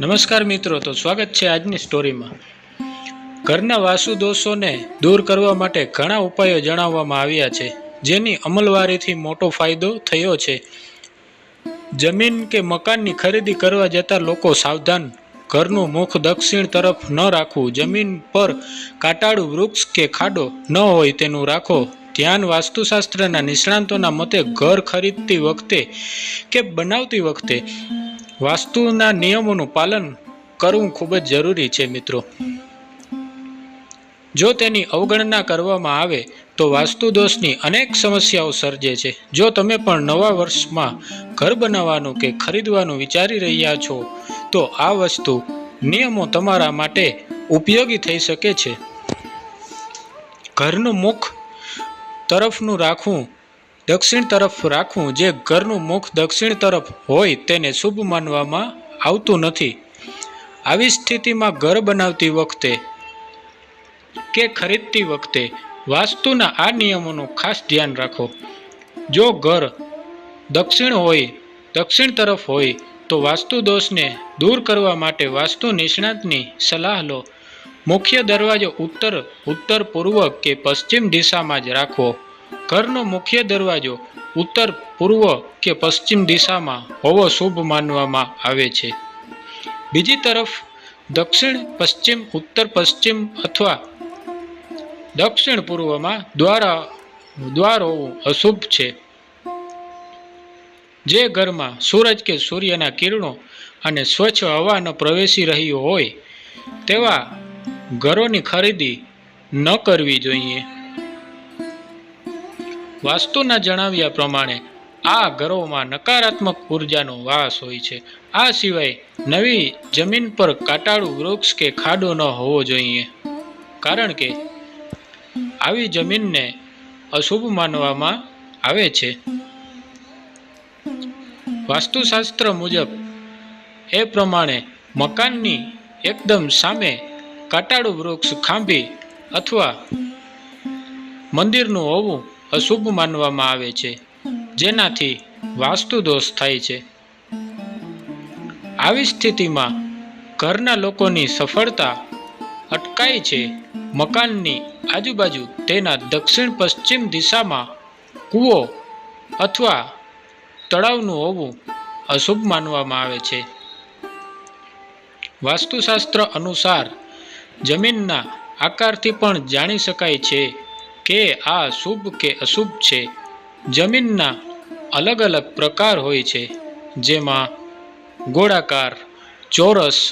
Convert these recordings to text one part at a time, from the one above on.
નમસ્કાર મિત્રો, તો સ્વાગત છે આજની સ્ટોરીમાં ઘરના વાસુ દોષોને દૂર કરવા માટે ઘણા ઉપાયો જણાવવામાં આવ્યા છે, જેની અમલવારીથી મોટો ફાયદો થયો છે. જમીન કે મકાનની ખરીદી કરવા જતા લોકો સાવધાન, ઘરનું મુખ દક્ષિણ તરફ ન રાખવું, જમીન પર કાટાળું વૃક્ષ કે ખાડો ન હોય તેનું રાખો. ધ્યાન વાસ્તુશાસ્ત્રના નિષ્ણાંતોના મતે, ઘર ખરીદતી વખતે કે બનાવતી વખતે વાસ્તુના નિયમોનું પાલન કરવું ખૂબ જ જરૂરી છે, મિત્રો. જો તેની અવગણના કરવામાં આવે, તો વાસ્તુ દોષની અનેક સમસ્યાઓ સર્જે છે. જો તમે પણ નવા વર્ષમાં ઘર બનાવવાનું કે ખરીદવાનું વિચારી રહ્યા છો, તો આ વસ્તુ નિયમો તમારા માટે ઉપયોગી થઈ શકે છે. ઘરનું મુખ તરફનું રાખવું દક્ષિણ તરફ રાખવું જે ઘરનું મુખ દક્ષિણ તરફ હોય તેને શુભ માનવામાં આવતું નથી. આવી સ્થિતિમાં ઘર બનાવતી વખતે કે ખરીદતી વખતે વાસ્તુના આ નિયમોનું ખાસ ધ્યાન રાખો. જો ઘર દક્ષિણ હોય, દક્ષિણ તરફ હોય, તો વાસ્તુ દોષને દૂર કરવા માટે વાસ્તુ નિષ્ણાતની સલાહ લો. મુખ્ય દરવાજો ઉત્તર ઉત્તર પૂર્વ કે પશ્ચિમ દિશામાં જ રાખવો. ઘરનો મુખ્ય દરવાજો ઉત્તર, પૂર્વ કે પશ્ચિમ દિશામાં હોવો શુભ માનવામાં આવે છે. બીજી તરફ, દક્ષિણ, પશ્ચિમ, ઉત્તર, પશ્ચિમ અથવા દક્ષિણ પૂર્વમાં દ્વારા, દ્વાર હોવું અશુભ છે. જે ઘરમાં સૂરજ કે સૂર્યના કિરણો અને સ્વચ્છ હવા ન પ્રવેશી રહ્યું હોય, તેવા ઘરોની ખરીદી ન કરવી જોઈએ. વાસ્તુના જણાવ્યા પ્રમાણે આ ઘરોમાં નકારાત્મક ઉર્જાનો વાસ હોય છે. આ સિવાય નવી જમીન પર કાટાળું વૃક્ષ કે ખાડો ન હોવો જોઈએ. કારણ કે આવી જમીનને અશુભ માનવામાં આવે છે. વાસ્તુશાસ્ત્ર મુજબ એ પ્રમાણે મકાનની એકદમ સામે કાટાળું વૃક્ષ ખાંભી અથવા મંદિરનું હોવું અશુભ માનવામાં આવે છે. જેનાથી વાસ્તુ દોષ થાય છે. આવી સ્થિતિમાં ઘરના લોકોની સફળતા અટકાય છે. મકાનની આજુબાજુ તેના દક્ષિણ પશ્ચિમ દિશામાં કૂવો અથવા તળાવનું હોવું અશુભ માનવામાં આવે છે. વાસ્તુશાસ્ત્ર અનુસાર જમીનના આકારથી પણ જાણી શકાય છે. કે આ શુભ કે અશુભ છે? જમીનના અલગ અલગ પ્રકાર હોય છે, જેમાં ગોળાકાર, ચોરસ,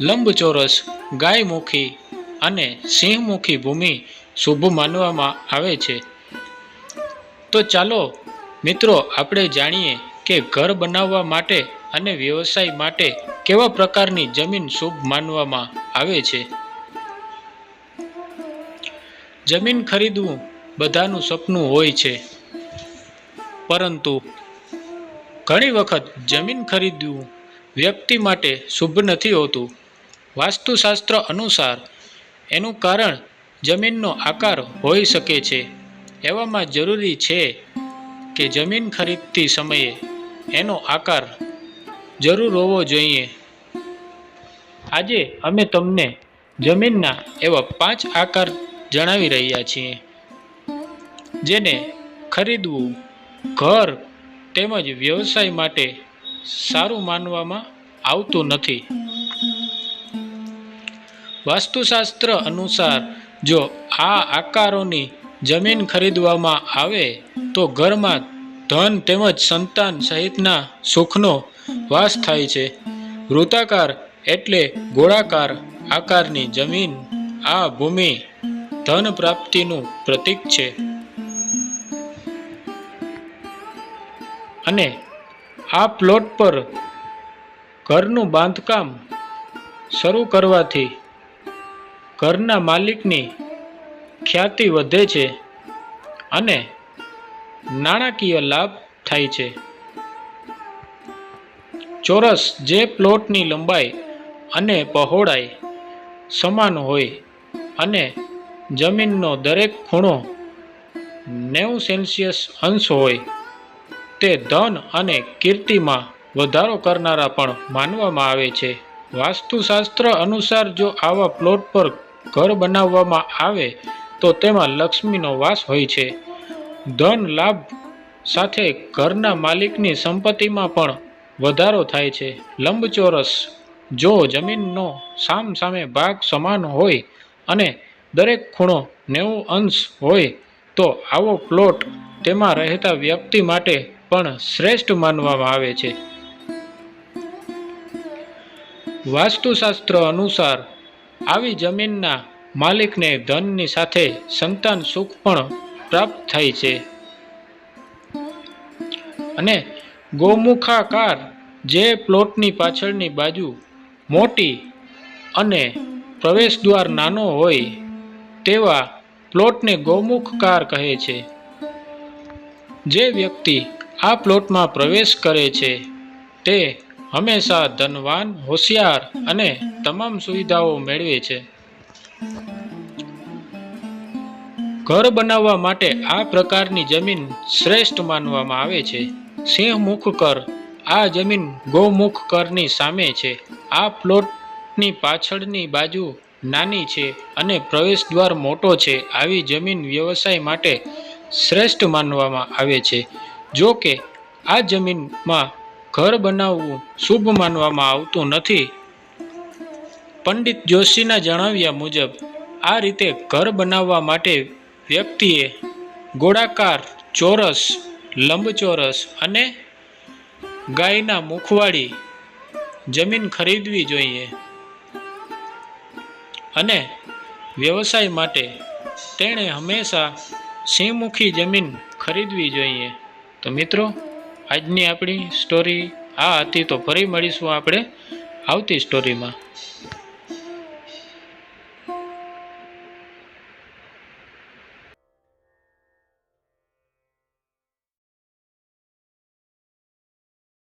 લંબચોરસ, ગાયમુખી અને સિંહમુખી ભૂમિ શુભ માનવામાં આવે છે. તો ચાલો મિત્રો, આપણે જાણીએ કે ઘર બનાવવા માટે અને વ્યવસાય માટે કેવા પ્રકારની જમીન શુભ માનવામાં આવે છે. જમીન ખરીદવું બધાનું સપનું હોય છે. પરંતુ ઘણી વખત જમીન ખરીદવું વ્યક્તિ માટે શુભ નથી હોતું. વાસ્તુશાસ્ત્ર અનુસાર એનું કારણ જમીનનો આકાર હોઈ શકે છે. એવામાં જરૂરી છે કે જમીન ખરીદતી સમયે એનો આકાર જરૂર હોવો જોઈએ. આજે અમે તમને જમીનના એવા પાંચ આકાર જણાવી રહ્યા છીએ. જેને ખરીદવું ઘર તેમજ વ્યવસાય માટે સારું માનવામાં આવતું નથી. વાસ્તુશાસ્ત્ર અનુસાર જો આ આકારોની જમીન ખરીદવામાં આવે તો ઘરમાં ધન તેમજ સંતાન સહિતના સુખનો વાસ થાય છે. વૃત્તાકાર એટલે ગોળાકાર આકારની જમીન, આ ભૂમિ ધન પ્રાપ્તિનું પ્રતીક છે. અને આ પ્લોટ પર ઘરનું બાંધકામ શરૂ કરવાથી ઘરના માલિકની ખ્યાતિ વધે છે અને નાણાકીય લાભ થાય છે. ચોરસ જે પ્લોટની લંબાઈ અને પહોળાઈ સમાન હોય અને જમીનનો દરેક ખૂણો નેવું સેલ્સિયસ અંશ હોય, તે ધન અને કીર્તિમાં વધારો કરનારા પણ માનવામાં આવે છે. વાસ્તુશાસ્ત્ર અનુસાર જો આવા પ્લોટ પર ઘર બનાવવામાં આવે, તો તેમાં લક્ષ્મીનો વાસ હોય છે. ધન લાભ સાથે ઘરના માલિકની સંપત્તિમાં પણ વધારો થાય છે. લંબચોરસ જો જમીનનો સામ સામે ભાગ સમાન હોય અને દરેક ખૂણો નેવું અંશ હોય તો આવો પ્લોટ તેમાં રહેતા વ્યક્તિ માટે પણ શ્રેષ્ઠ માનવામાં આવે છે. વાસ્તુશાસ્ત્ર અનુસાર આવી જમીનના માલિકને ધનની સાથે સંતાન સુખ પણ પ્રાપ્ત થાય છે. અને ગૌમુખાકાર જે પ્લોટની પાછળની બાજુ મોટી અને પ્રવેશ દ્વાર નાનો હોય તેવા પ્લોટને ગૌમુખકાર કહે છે. જે વ્યક્તિ આ પ્લોટમાં પ્રવેશ કરે છે, તે હંમેશા ધનવાન, હોશિયાર અને તમામ સુવિધાઓ મેળવે છે. ઘર બનાવવા માટે આ પ્રકારની જમીન શ્રેષ્ઠ માનવામાં આવે છે. સિંહમુખ કર આ જમીન ગૌમુખ કરની સામે છે. આ પ્લોટની પાછળની બાજુ નાની છે અને પ્રવેશ દ્વાર મોટો છે. આવી જમીન વ્યવસાય માટે શ્રેષ્ઠ માનવામાં આવે છે. જો કે, આ જમીનમાં ઘર બનાવવું શુભ માનવામાં આવતું નથી. પંડિત જોશીના જણાવ્યા મુજબ, આ રીતે ઘર બનાવવા માટે વ્યક્તિએ ગોળાકાર, ચોરસ, લંબચોરસ અને ગાયના મુખવાળી જમીન ખરીદવી જોઈએ. અને વ્યવસાય માટે તેણે હંમેશા સિંહમુખી જમીન ખરીદવી જોઈએ. તો મિત્રો, આજની આપણી સ્ટોરી આ હતી. તો ફરી મળીશું આપણે આવતી સ્ટોરીમાં